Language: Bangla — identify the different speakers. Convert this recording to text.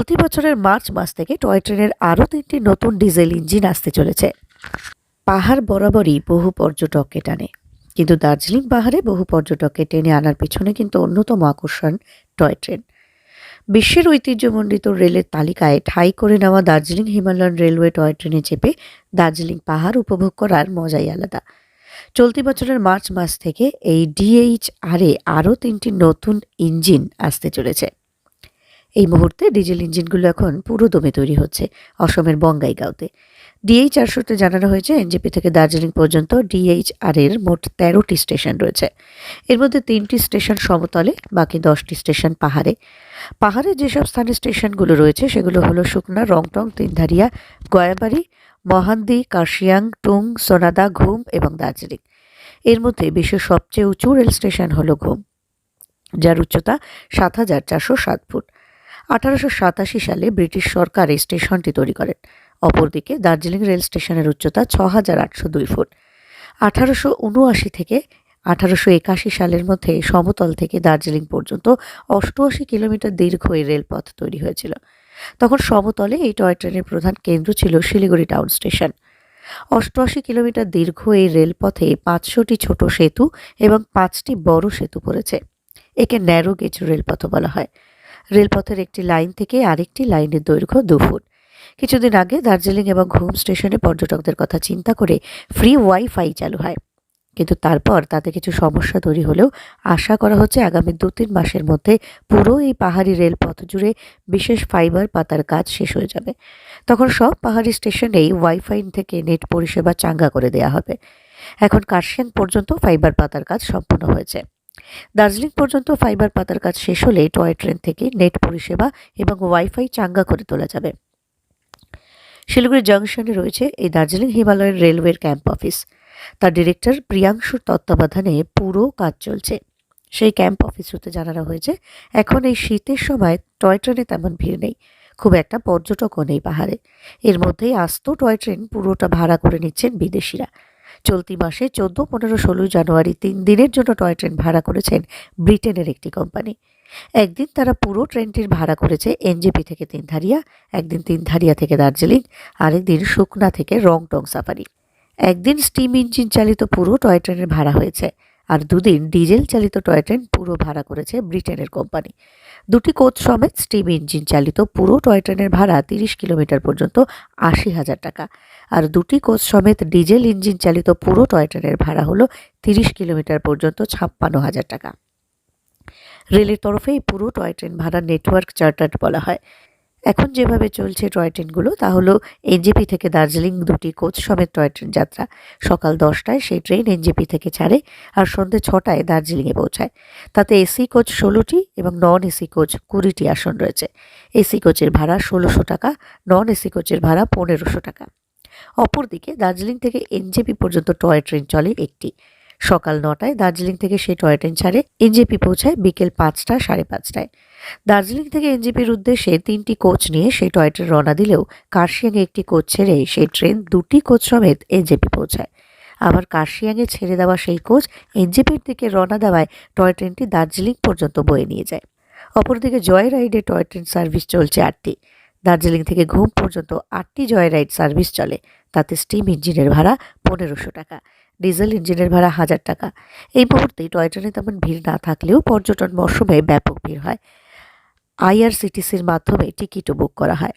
Speaker 1: চলতি বছরের মার্চ মাস থেকে টয় ট্রেনের আরও তিনটি নতুন ডিজেল ইঞ্জিন আসতে চলেছে। পাহাড় বরাবরই বহু পর্যটককে টানে। কিন্তু দার্জিলিং পাহাড়ে বহু পর্যটককে টেনে আনার পিছনে কিন্তু অন্যতম আকর্ষণ টয় ট্রেন। বিশ্বের ঐতিহ্যমণ্ডিত রেলের তালিকায় ঠাঁই করে নেওয়া দার্জিলিং হিমালয়ান রেলওয়ে টয় ট্রেনে চেপে দার্জিলিং পাহাড় উপভোগ করার মজাই আলাদা। চলতি বছরের মার্চ মাস থেকে এই ডিএইচআরে আরও তিনটি নতুন ইঞ্জিন আসতে চলেছে। এই মুহূর্তে ডিজেল ইঞ্জিনগুলো এখন পুরো দমে তৈরি হচ্ছে অসমের বঙ্গাইগাঁওতে। ডিএইচ আরশোতে জানানো হয়েছে, এনজেপি থেকে দার্জিলিং পর্যন্ত ডিএইচআর এর মোট তেরোটি স্টেশন রয়েছে। এর মধ্যে তিনটি স্টেশন সমতলে, বাকি দশটি স্টেশন পাহাড়ে। পাহাড়ে যেসব স্থানে স্টেশনগুলো রয়েছে, সেগুলো হলো শুকনা রংটং, তিনধারিয়া, গয়াবাড়ি, মহান্দি, কার্শিয়াং, টুং, সোনাদা, ঘুম এবং দার্জিলিং। এর মধ্যে বিশ্বের সবচেয়ে উঁচু রেল স্টেশন হলো ঘুম, যার উচ্চতা সাত হাজার চারশো সাত ফুট। আঠারোশো সাতাশি সালে ব্রিটিশ সরকার এই স্টেশনটি তৈরি করেন। অপরদিকে দার্জিলিং রেল স্টেশনের উচ্চতা ছ হাজার আটশো দুই ফুট। আঠারোশো উনআশি থেকে আঠারোশো একাশি সালের মধ্যে সমতল থেকে দার্জিলিং পর্যন্ত অষ্টআশি কিলোমিটার দীর্ঘ এই রেলপথ তৈরি হয়েছিল। তখন সমতলে এই টয় ট্রেনের প্রধান কেন্দ্র ছিল শিলিগুড়ি টাউন স্টেশন। অষ্টআশি কিলোমিটার দীর্ঘ এই রেলপথে পাঁচশোটি ছোট সেতু এবং পাঁচটি বড় সেতু পড়েছে, একে ন্যারো গেজ রেলপথ বলা হয়। রেলপথের একটি লাইন থেকে আরেকটি লাইনের দৈর্ঘ্য দু ফুট। কিছুদিন আগে দার্জিলিং এবং ঘুম স্টেশনে পর্যটকদের কথা চিন্তা করে ফ্রি ওয়াইফাই চালু হয়। কিন্তু তারপর তাতে কিছু সমস্যা তৈরি হলেও আশা করা হচ্ছে আগামী দু তিন মাসের মধ্যে পুরো এই পাহাড়ি রেলপথ জুড়ে বিশেষ ফাইবার পাতার কাজ শেষ হয়ে যাবে। তখন সব পাহাড়ি স্টেশনেই ওয়াইফাই থেকে নেট পরিষেবা চাঙ্গা করে দেয়া হবে। এখন কার্শিয়াং পর্যন্ত ফাইবার পাতার কাজ সম্পূর্ণ হয়েছে। দার্জিলিং পর্যন্ত ফাইবার পাতার কাজ শেষ হলে টয় ট্রেন থেকে নেট পরিষেবা এবং ওয়াইফাই চাঙ্গা করে তোলা যাবে। শিলিগুড়ি জংশনে রয়েছে এই দার্জিলিং হিমালয়ের রেলওয়ের ক্যাম্প অফিস। তার ডিরেক্টর প্রিয়াংশুর তত্ত্বাবধানে পুরো কাজ চলছে। সেই ক্যাম্প অফিস হতে জানানো হয়েছে, এখন এই শীতের সময় টয় ট্রেনে তেমন ভিড় নেই। খুব একটা পর্যটকও নেই পাহাড়ে। এর মধ্যেই আস্ত টয় ট্রেন পুরোটা ভাড়া করে নিচ্ছেন বিদেশিরা। চলতি মাসে চোদ্দ, পনেরো, ষোলো জানুয়ারি তিন দিনের জন্য টয় ট্রেন ভাড়া করেছেন ব্রিটেনের একটি কোম্পানি। একদিন তারা পুরো ট্রেনটির ভাড়া করেছে এনজেপি থেকে তিনধারিয়া, একদিন তিনধারিয়া থেকে দার্জিলিং, আরেকদিন শুকনা থেকে রংটং সাফারি। একদিন স্টিম ইঞ্জিন চালিত পুরো টয় ট্রেনের ভাড়া হয়েছে। আর দুদিন ডিজেল চালিত টয় ট্রেন পুরো ভাড়া করেছে ব্রিটেনের কোম্পানি। দুটি কোচ সমেত স্টিম ইঞ্জিন চালিত পুরো টয় ট্রেনের ভাড়া তিরিশ কিলোমিটার পর্যন্ত আশি হাজার টাকা। আর দুটি কোচ সমেত ডিজেল ইঞ্জিন চালিত পুরো টয় ট্রেনের ভাড়া হলো তিরিশ কিলোমিটার পর্যন্ত ছাপ্পান্ন হাজার টাকা। রেলের তরফে এই পুরো টয় ট্রেন ভাড়া নেটওয়ার্ক চার্টার্ড বলা হয়। এখন যেভাবে চলছে টয় ট্রেনগুলো, তা হলো এনজেপি থেকে দার্জিলিং দুটি কোচ সমেত টয় ট্রেন যাত্রা। সকাল দশটায় সেই ট্রেন এনজেপি থেকে ছাড়ে আর সন্ধ্যে ছটায় দার্জিলিংয়ে পৌঁছায়। তাতে এসি কোচ ষোলোটি এবং নন এসি কোচ কুড়িটি আসন রয়েছে। এসি কোচের ভাড়া ষোলোশো টাকা নন এসি কোচের ভাড়া পনেরোশো টাকা। অপরদিকে দার্জিলিং থেকে এনজেপি পর্যন্ত টয় ট্রেন চলে একটি। সকাল নটায় দার্জিলিং থেকে সেই টয় ট্রেন ছাড়ে এনজেপি পৌঁছায় বিকেল পাঁচটা সাড়ে পাঁচটায়। দার্জিলিং থেকে এনজেপির উদ্দেশ্যে তিনটি কোচ নিয়ে সেই টয় ট্রেন রওনা দিলেও কার্শিয়াংয়ে একটি কোচ ছেড়ে সেই ট্রেন দুটি কোচ সমেত এনজেপি পৌঁছায়। আবার কার্শিয়াংয়ে ছেড়ে দেওয়া সেই কোচ এনজেপির দিকে রওনা দেওয়ায় টয় ট্রেনটি দার্জিলিং পর্যন্ত বয়ে নিয়ে যায়। অপরদিকে জয় রাইডে টয় ট্রেন সার্ভিস চলছে আটটি। দার্জিলিং থেকে ঘুম পর্যন্ত আটটি জয় রাইড সার্ভিস চলে। তাতে স্টিম ইঞ্জিনের ভাড়া পনেরোশো টাকা। ডিজেল ইঞ্জিনের ভাড়া হাজার টাকা। এই মুহূর্তে টয় ট্রেনে তেমন ভিড় না থাকলেও পর্যটন মরশুমে ব্যাপক ভিড় হয়। আইআরসিটিসির মাধ্যমে টিকিটও বুক করা হয়।